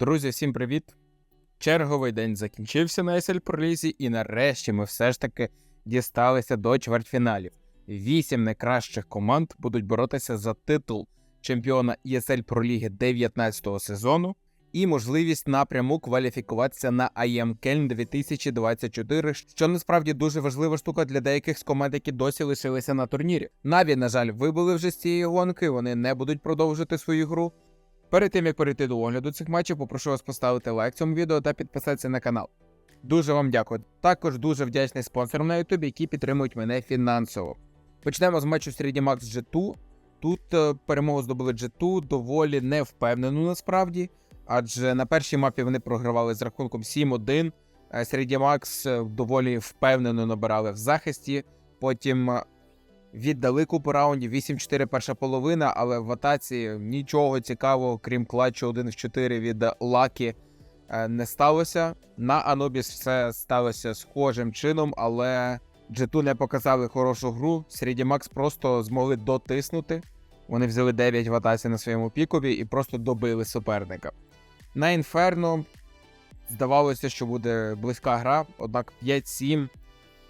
Друзі, всім привіт! Черговий день закінчився на SL Пролізі, і нарешті ми все ж таки дісталися до чвертьфіналів. Вісім найкращих команд будуть боротися за титул чемпіона ESL Проліги 19-го сезону і можливість напряму кваліфікуватися на IEM Кельн 2024, що насправді дуже важлива штука для деяких з команд, які досі лишилися на турнірі. Наві, на жаль, вибули вже з цієї гонки, вони не будуть продовжити свою гру. Перед тим як перейти до огляду цих матчів, попрошу вас поставити лайк цьому відео та підписатися на канал. Дуже вам дякую. Також дуже вдячний спонсорам на YouTube, які підтримують мене фінансово. Почнемо з матчу серед Max G2. Тут е, перемогу здобули G2 доволі невпевнено насправді, адже на першій мапі вони програвали з рахунком 7-1. Е, Серед Max е, доволі впевнено набирали в захисті. Потім е, Віддали купу раундів 8-4 перша половина, але в атаці нічого цікавого, крім клатчу 1 в 4 від Лакі, е, не сталося. На Анубіс все сталося схожим чином, але G2 не показали хорошу гру. Середі Макс просто змогли дотиснути. Вони взяли 9 в атаці на своєму пікові і просто добили суперника. На Інферно здавалося, що буде близька гра, однак 5-7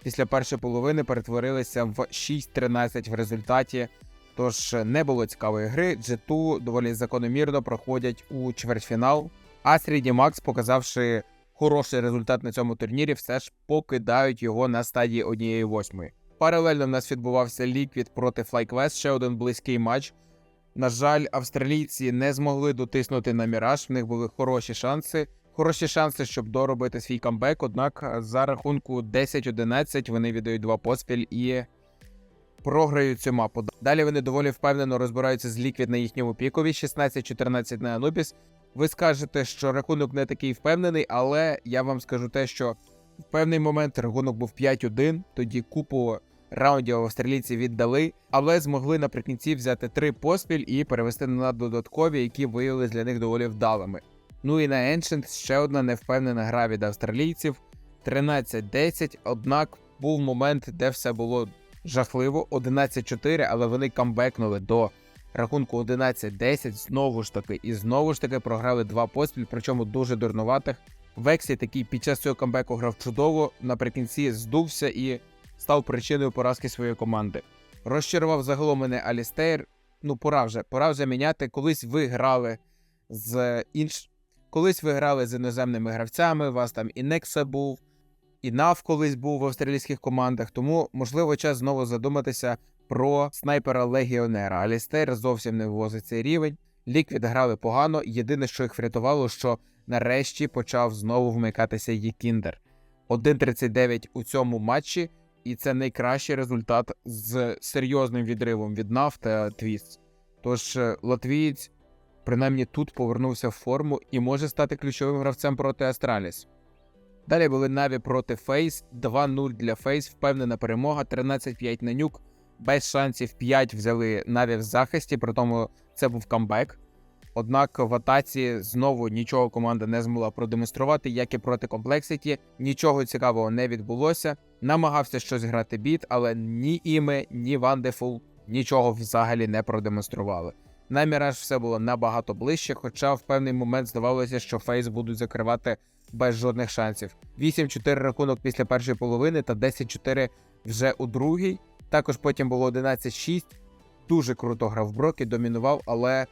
після першої половини перетворилися в 6-13 в результаті. Тож не було цікавої гри. G2 доволі закономірно проходять у чвертьфінал. А Сріді Макс, показавши хороший результат на цьому турнірі, все ж покидають його на стадії 1-8. Паралельно в нас відбувався Ліквід проти FlyQuest, ще один близький матч. На жаль, австралійці не змогли дотиснути на Міраж, в них були хороші шанси хороші шанси, щоб доробити свій камбек. Однак за рахунку 10-11 вони віддають два поспіль і програють цю мапу. Далі вони доволі впевнено розбираються з ліквід на їхньому пікові 16-14 на Анубіс. Ви скажете, що рахунок не такий впевнений, але я вам скажу те, що в певний момент рахунок був 5-1, тоді купу раундів австралійці віддали, але змогли наприкінці взяти три поспіль і перевести на додаткові, які виявилися для них доволі вдалими. Ну і на Ancient ще одна невпевнена гра від австралійців 13-10. Однак був момент, де все було жахливо. 11-4, але вони камбекнули до рахунку 11-10. Знову ж таки, і знову ж таки програли два поспіль, причому дуже дурнуватих. Вексі такий під час цього камбеку грав чудово. Наприкінці здувся і став причиною поразки своєї команди. Розчарував загалом мене Алістейр. Ну, пора вже, пора вже міняти. Колись ви грали з інш... Колись ви грали з іноземними гравцями, у вас там і Некса був, і Нав колись був в австралійських командах, тому, можливо, час знову задуматися про снайпера Легіонера. Алістер зовсім не ввозить цей рівень. Ліквід грали погано. Єдине, що їх врятувало, що нарешті почав знову вмикатися Єкіндер. 1.39 у цьому матчі, і це найкращий результат з серйозним відривом від Нав та Твіст. Тож е, латвієць принаймні тут повернувся в форму і може стати ключовим гравцем проти Астраліс. Далі були Наві проти Фейс, 2-0 для Фейс, впевнена перемога, 13-5 на нюк. Без шансів 5 взяли Наві в захисті, при тому це був камбек. Однак в атаці знову нічого команда не змогла продемонструвати, як і проти комплексіті. Нічого цікавого не відбулося. Намагався щось грати біт, але ні іме, ні Вандефул нічого взагалі не продемонстрували. На Міраж все було набагато ближче, хоча в певний момент здавалося, що Фейс будуть закривати без жодних шансів. 8-4 рахунок після першої половини та 10-4 вже у другій. Також потім було 11-6. Дуже круто грав Брокі, домінував, але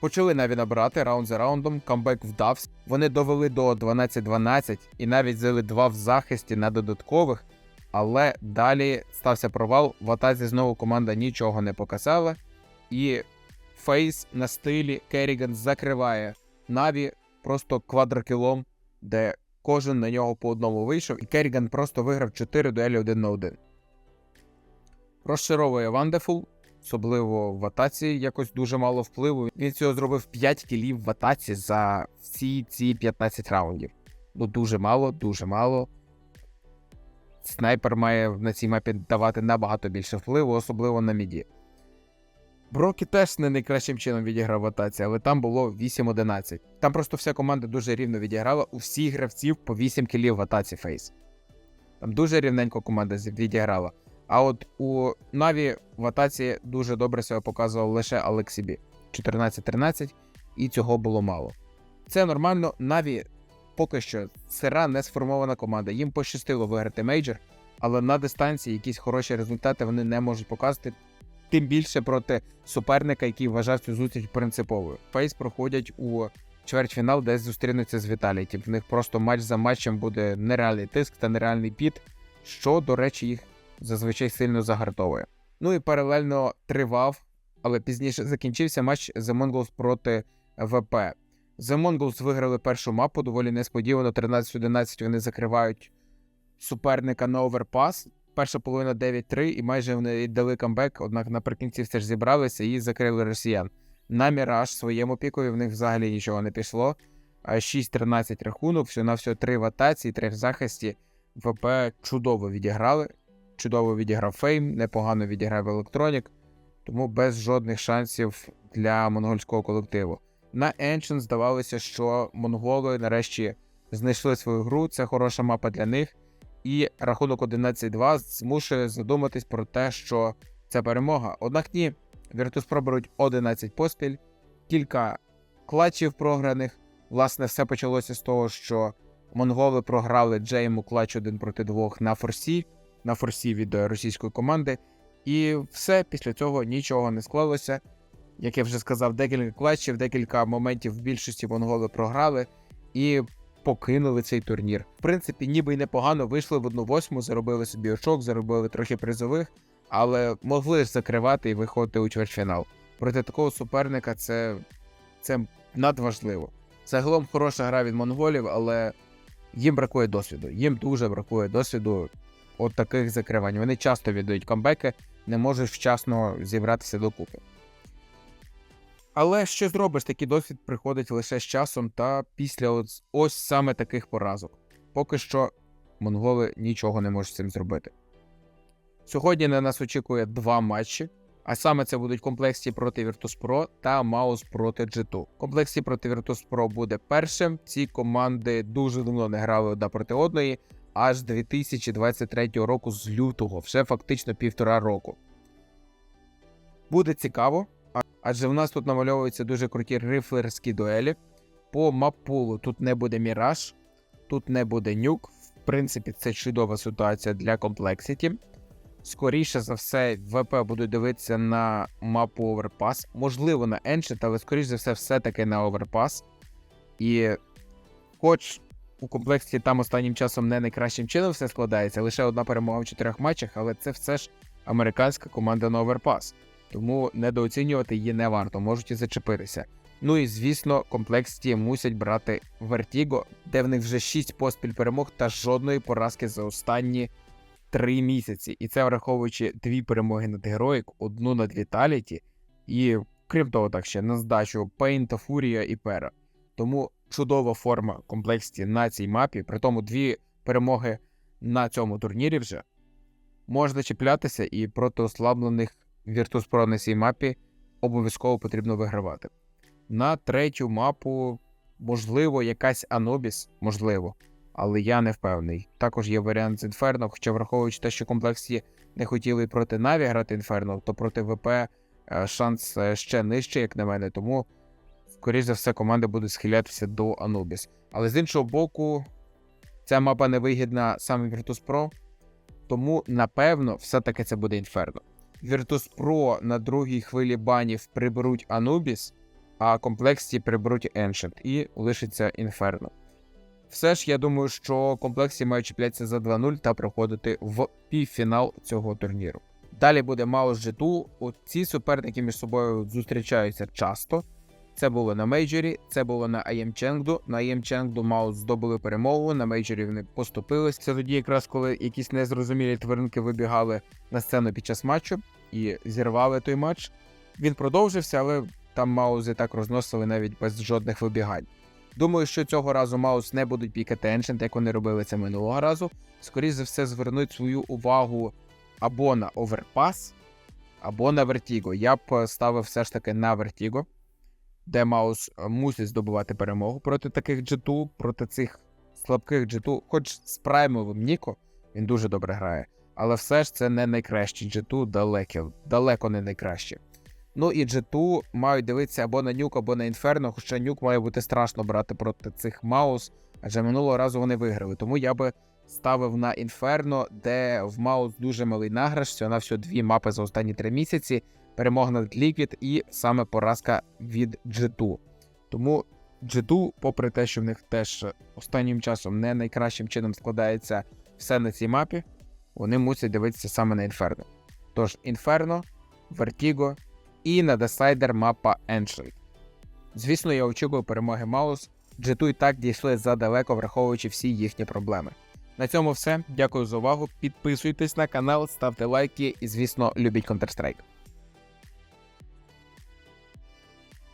почали навіть набирати раунд за раундом. Камбек вдався. Вони довели до 12-12 і навіть взяли два в захисті на додаткових. Але далі стався провал. В атазі знову команда нічого не показала. І Фейс на стилі Керріган закриває Наві просто квадрокілом, де кожен на нього по одному вийшов, і Керріган просто виграв 4 дуелі 1 на 1. Розчаровує Вандефул, особливо в атаці якось дуже мало впливу. Він цього зробив 5 кілів в атаці за всі ці 15 раундів. Ну, дуже мало, дуже мало. Снайпер має на цій мапі давати набагато більше впливу, особливо на міді. Брокі теж не найкращим чином відіграв в атаці, але там було 8-11. Там просто вся команда дуже рівно відіграла. У всіх гравців по 8 кілів в атаці фейс. Там дуже рівненько команда відіграла. А от у Наві в атаці дуже добре себе показував лише Алексібі 14-13, і цього було мало. Це нормально. Наві поки що сира не сформована команда. Їм пощастило виграти мейджор, але на дистанції якісь хороші результати вони не можуть показати. Тим більше проти суперника, який вважав цю зустріч принциповою. Фейс проходять у чвертьфінал, де зустрінуться з Віталіті. В них просто матч за матчем буде нереальний тиск та нереальний піт, що, до речі, їх зазвичай сильно загартовує. Ну і паралельно тривав, але пізніше закінчився матч The Mongols проти ВП. The Mongols виграли першу мапу, доволі несподівано. 13-11 вони закривають суперника на оверпас. Перша половина 9-3, і майже вони дали камбек, однак наприкінці все ж зібралися і закрили росіян. На міраж своєму пікові в них взагалі нічого не пішло. А 6-13 рахунок, все на все 3 в атаці, 3 в захисті. ВП чудово відіграли. Чудово відіграв Фейм, непогано відіграв Електронік, тому без жодних шансів для монгольського колективу. На Ancient здавалося, що монголи нарешті знайшли свою гру. Це хороша мапа для них. І рахунок 11-2 змушує задуматись про те, що це перемога. Однак ні, Virtus.pro беруть 11 поспіль, кілька клатчів програних. Власне, все почалося з того, що монголи програли Джейму клатч 1 проти 2 на форсі, на форсі від російської команди. І все після цього нічого не склалося. Як я вже сказав, декілька клатчів, декілька моментів в більшості монголи програли і покинули цей турнір. В принципі, ніби й непогано вийшли в одну восьму, заробили собі очок, заробили трохи призових, але могли ж закривати і виходити у чвертьфінал. Проти такого суперника це, це надважливо. Загалом хороша гра від монголів, але їм бракує досвіду. Їм дуже бракує досвіду от таких закривань. Вони часто віддають камбеки, не можуть вчасно зібратися докупи. Але що зробиш, такий досвід приходить лише з часом та після ось, саме таких поразок. Поки що монголи нічого не можуть з цим зробити. Сьогодні на нас очікує два матчі, а саме це будуть комплексі проти Virtus.pro та Маус проти G2. Комплексі проти Virtus.pro буде першим. Ці команди дуже давно не грали одна проти одної, аж 2023 року з лютого, вже фактично півтора року. Буде цікаво, адже в нас тут намальовуються дуже круті рифлерські дуелі. По мапулу тут не буде Міраж, тут не буде нюк. В принципі, це чудова ситуація для комплексіті. Скоріше за все, ВП будуть дивитися на мапу Overpass. Можливо, на Ancient, але скоріше за все, все-таки на Overpass. І хоч у комплексі там останнім часом не найкращим чином все складається, лише одна перемога в чотирьох матчах, але це все ж американська команда на Overpass. Тому недооцінювати її не варто, можуть і зачепитися. Ну і звісно, комплексі мусять брати Vertigo, де в них вже 6 поспіль перемог та жодної поразки за останні 3 місяці. І це враховуючи дві перемоги над Героїк, одну над Віталіті, і крім того, так ще на здачу Пейнта, Фурія і Пера. Тому чудова форма комплексі на цій мапі, при тому дві перемоги на цьому турнірі вже можна чіплятися, і проти ослаблених Virtus.pro на цій мапі обов'язково потрібно вигравати. На третю мапу, можливо, якась Анобіс, можливо, але я не впевнений. Також є варіант з Інферно, хоча враховуючи те, що комплексі не хотіли проти Наві грати Інферно, то проти ВП е, шанс е, ще нижчий, як на мене. Тому, скоріш за все, команда буде схилятися до Анубіс. Але з іншого боку, ця мапа не вигідна саме Virtus.pro, тому, напевно, все-таки це буде Інферно. Virtus.pro на другій хвилі банів приберуть Anubis, а комплексі приберуть Ancient і лишиться Inferno. Все ж я думаю, що комплексі мають чіплятися за 2-0 та проходити в півфінал цього турніру. Далі буде Маус G2. От ці суперники між собою зустрічаються часто. Це було на мейджорі, це було на Chengdu. На Chengdu Маус здобули перемогу, на мейджорі вони поступились. Це тоді, якраз коли якісь незрозумілі тваринки вибігали на сцену під час матчу і зірвали той матч. Він продовжився, але там Маузи так розносили навіть без жодних вибігань. Думаю, що цього разу Маус не будуть пікати Ancient, як вони робили це минулого разу. Скоріше за все, звернуть свою увагу або на Overpass, або на Vertigo. Я б ставив все ж таки на Vertigo, де Маус е, мусить здобувати перемогу проти таких G2, проти цих слабких G2, хоч з праймовим Ніко він дуже добре грає. Але все ж це не найкращі G2 далеко, далеко не найкраще. Ну і G2 мають дивитися або на нюк, або на інферно, хоча нюк має бути страшно брати проти цих маус, адже минулого разу вони виграли. Тому я би ставив на інферно, де в маус дуже малий награш, всього на всього дві мапи за останні три місяці. Перемога над Liquid і саме поразка від G2. Тому G2, попри те, що в них теж останнім часом не найкращим чином складається все на цій мапі, вони мусять дивитися саме на інферно. Тож інферно, Vertigo і на десайдер мапа Ancient. Звісно, я очікую перемоги Маус. G2 і так дійшли задалеко, враховуючи всі їхні проблеми. На цьому все. Дякую за увагу. Підписуйтесь на канал, ставте лайки і, звісно, любіть Counter-Strike.